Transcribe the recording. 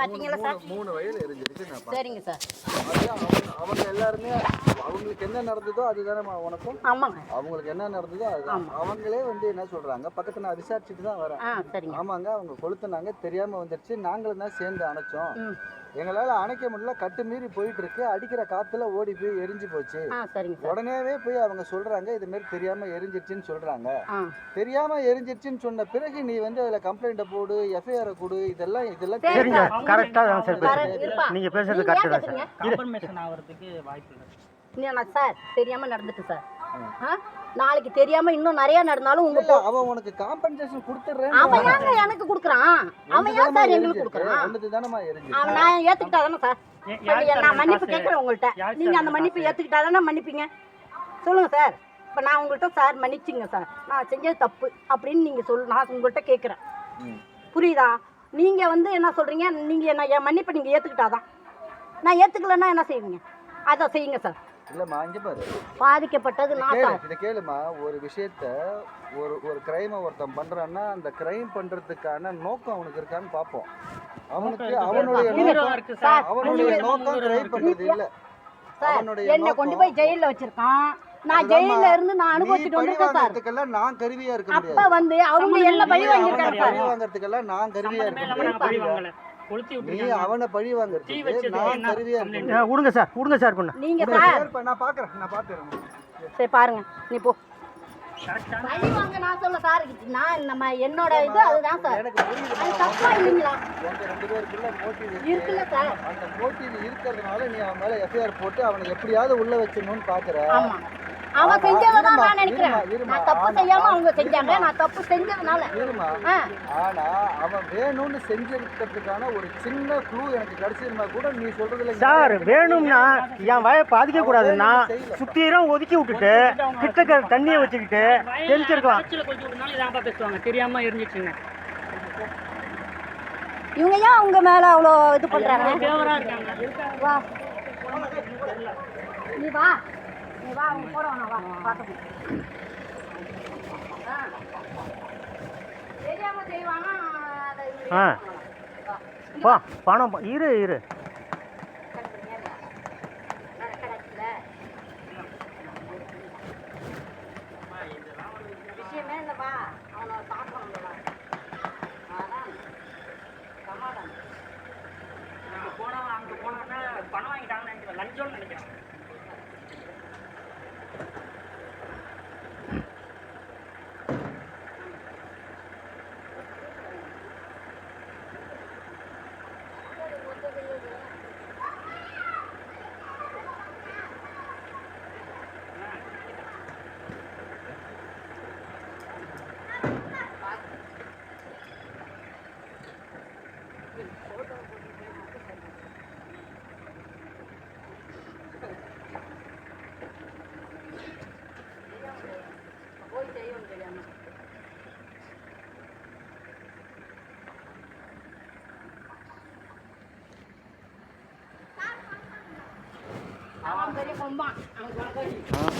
பார்த்தீங்களா சார் மூணு- வயல் எரிஞ்சிருக்கு பார்த்தேன். சரிங்க சார் அவங்க எல்லாருமே அவங்களுக்கு என்ன நடந்ததோ அதுதானே உனக்கும். ஆமாங்க. அவங்களுக்கு என்ன நடந்ததோ அதுதான். அவங்களே வந்து என்ன சொல்றாங்க பக்கத்துல நான் விசாரிச்சுட்டு தான் வரேன். ஆ சரிங்க. ஆமாங்க அவங்க கொளுத்துனாங்க தெரியாம வந்துருச்சு. நாங்களும் தான் சேர்ந்து அணைச்சோம். எங்களால அணைக்க முடியல கட்டு மீறி போயிட்டு இருக்கு அடிக்கிற காத்துல ஓடி போய் எரிஞ்சு போச்சு. ஆ சரிங்க சார். உடனேவே போய் அவங்க சொல்றாங்க இது மாதிரி தெரியாம எரிஞ்சிருச்சுன்னு சொல்றாங்க. தெரியாம எரிஞ்சிருச்சுன்னு சொன்ன பிறகு நீ வந்து அதுல கம்ப்ளைண்ட்டை போடு எஃப்ஐஆர் கொடு இதெல்லாம் இதெல்லாம் சரி. சரிங்க இருப்பா. நீங்க பேசுறது சார். ஆகிறதுக்கு வாய்ப்பு இல்ல, நான் சார் தெரியாம நடந்துட்டு சார். ஆ? நாளைக்கு தெரியாம இன்னும் நிறைய நடந்தாலும் உங்க அவன் உனக்கு காம்பன்சேஷன் கொடுத்துறேன் அவன் ஏங்க எனக்கு கொடுக்குறான்? அவன் ஏன் சார் எங்களுக்கு கொடுக்குறான்? ஒன்றுது தானமா எரிஞ்சு அவன் நான் ஏத்துக்கிட்டா தானே சார்? யார் நான் மன்னிப்பு? கேட்குறேன் உங்கள்கிட்ட யார் நீங்க அந்த மன்னிப்பு காசு? ஏத்துக்கிட்டா தானே மன்னிப்பீங்க? சொல்லுங்க சார். இப்போ நான் உங்கள்கிட்ட சார் மன்னிச்சிங்க சார். நான் செஞ்சது தப்பு அப்படின்னு நீங்க சொல்லு நான் உங்கள்கிட்ட கேட்குறேன். புரியுதா? நீங்க வந்து என்ன சொல்றீங்க? நீங்க என்ன என் மன்னிப்பை நீங்க ஏத்துக்கிட்டாதான் நான் ஏத்துக்கலன்னா என்ன செய்வீங்க? அதை செய்யுங்க சார். இல்லம்மா இங்க பாரு. பாதிக்கப்பட்டது நான் கேளு சார் இதை கேளுமா ஒரு விஷயத்த ஒரு ஒரு கிரைமை ஒருத்தன் பண்றான்னா அந்த கிரைம் பண்றதுக்கான நோக்கம் அவனுக்கு இருக்கான்னு பார்ப்போம் அவனுக்கு அவனுடைய நோக்கம் சார், அவனுடைய நீங்க- நோக்கம் கிரைம் பண்றது இல்ல. சார் அவனுடைய என்னை கொண்டு நோக்கம் போய் ஜெயிலில் வச்சிருக்கான். நான் அதுதாம்மா, ஜெயிலில் இருந்து நான் நீ அனுபவிச்சுட்டு பழி வந்திருக்கேன் சார். வாங்குறதுக்கெல்லாம் நான் கருவியா இருக்க அப்ப முடியாது வந்து அவங்க என்ன பழி நீ வாங்கியிருக்காங்க அவனை சார்? பழி வாங்குறதுக்கெல்லாம் நான் கருவியா சம்மந்தமே இருக்க இல்லாம நாங்க பழி முடியாது வாங்கல. கொளுத்தி நீ அவனை பழி தீ வாங்குறதுக்கு வச்சது நான் கருவியா இருக்க complaint? முடியாது ஆ, விடுங்க சார் விடுங்க சார் பண்ண. நீங்க சரி, நான் பாக்குறேன் நான் பாத்துறேன் சரி பாருங்க. நீ போ. பழி வாங்க நான் சொல்ல சார் நான் நம்ம என்னோட இது அதுதான் சார். எனக்கு அது தப்பா இல்லைங்களா? ரெண்டு பேருக்குள்ள மோட்டிவ் இருக்குல்ல சார். அந்த மோட்டிவ் இருக்கிறதுனால நீ அவன் மேல எஃப்ஐஆர் போட்டு அவனை எப்படியாவது உள்ள வச்சிடணும்னு பாக்குற. ஆமா. அவன் செஞ்சதான் நான் நினைக்கிறேன். நான் தப்பு செய்யாம அவங்க செஞ்சாங்க. நான் தப்பு செஞ்சதுனால. ஆனா அவன் வேணும்னு செஞ்சிருக்கிறதுக்கான ஒரு சின்ன க்ளூ எனக்கு கிடைச்சிருந்தா கூட நீ சொல்றதுல சார் வேணும்னா என் வய பாதிக்க கூடாதுன்னா சுத்தீரம் ஒதுக்கி விட்டுட்டு கிட்டக்க தண்ணியை வச்சுக்கிட்டு விட்டனால இதான்ப்பா பேசுவாங்க. தெரியாம இருந்துச்சுங்க. இவங்க ஏன் உங்க மேல அவ்வளோ இது பண்றாங்க? நீ வா. நீ வா அவங்க போட வேணாம் வா பார்க்க தெரியாம செய்வானா அதை இவரு ஆ. வா. பா பணம் ப- இரு இரு. சமாதானம். அங்க போனா அங்க போனோம்னா பணம் வாங்கிட்டாங்கன்னு நினைக்கிறேன். லஞ்சம்னு நினைக்கிறேன். செய்யணும் தெரியாம அவன் பெரிய கொம்பான் அவன் கொண்டாடி ஆ